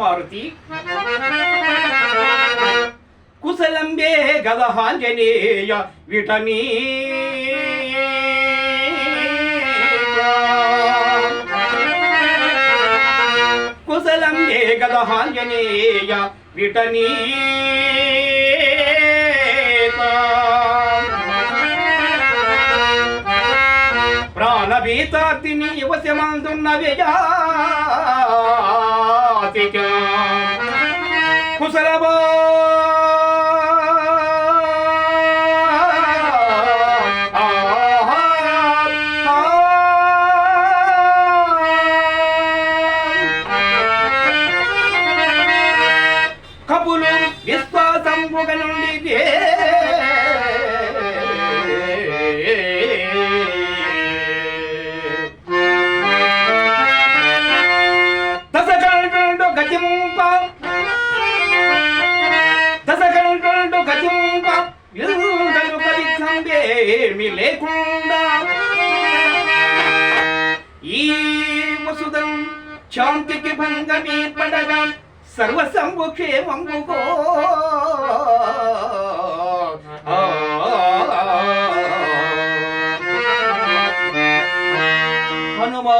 మారుతి కుశలంబే గదహాంజనేయ విటమీ కుశలంబే గదహాంజనేయ విటనీ ప్రాణభీతార్తిని యువశమందున్న 되겨 고사라봐 ಮಿಸ್ವ ಸಂಭೋಗ ನುಂಡಿದೆ ఏమి లేకుండా ఈ వసుదం శాంతికి భంగమేర్పడగా సర్వసంభుక్షేమంబుకో హనుమా